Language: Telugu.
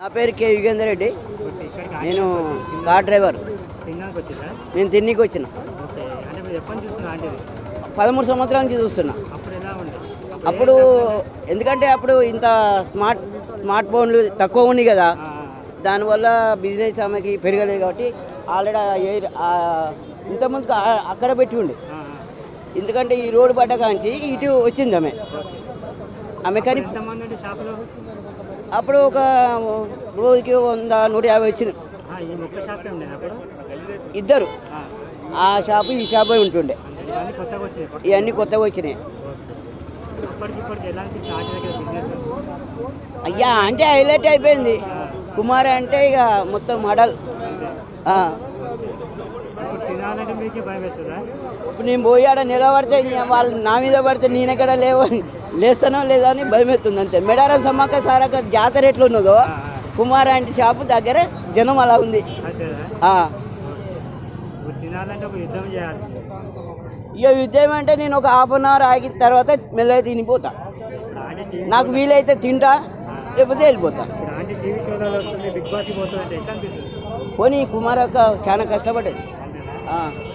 నా పేరు కే యుగేందర్ రెడ్డి. నేను కార్ డ్రైవర్. నేను తిన్నికి వచ్చిన. పదమూడు సంవత్సరాల నుంచి చూస్తున్నా. అప్పుడు ఎందుకంటే అప్పుడు ఇంత స్మార్ట్ స్మార్ట్ ఫోన్లు తక్కువ ఉన్నాయి కదా. దానివల్ల బిజినెస్ ఆమెకి పెరగలేదు కాబట్టి ఆల్రెడీ ఎయిర్ ఇంతకుముందు అక్కడ పెట్టి ఉండే. ఎందుకంటే ఈ రోడ్డు పడ్డ కాంచి ఇటు వచ్చింది ఆమె. ఆమె కానీ అప్పుడు ఒక రోజుకి వంద నూట యాభై వచ్చింది. ఇద్దరు. ఆ, షాపు ఈ షాపు ఉంటుండే. ఇవన్నీ కొత్తగా వచ్చినాయి. అయ్యా అంటే హైలైట్ అయిపోయింది. కుమార్ అంటే ఇక మొత్తం మడల్ ఇప్పుడు నేను పోయాడ నిలబడితే వాళ్ళు నా మీద పడితే నేను ఎక్కడ లేవు లేస్తానో లేదో అని భయం అంతే మెడారం సమ్మక్క సారక్క జాతర ఎట్లున్నదో కుమార్ అంటే షాపు దగ్గర జనం అలా ఉంది. ఇక యుద్ధం అంటే నేను ఒక హాఫ్ అన్ అవర్ ఆగిన తర్వాత మెల్లగా తినిపోతా. నాకు వీలైతే తింటా లేకపోతే వెళ్ళిపోతా. పోనీ కుమార్ అక్క చాలా ఆ.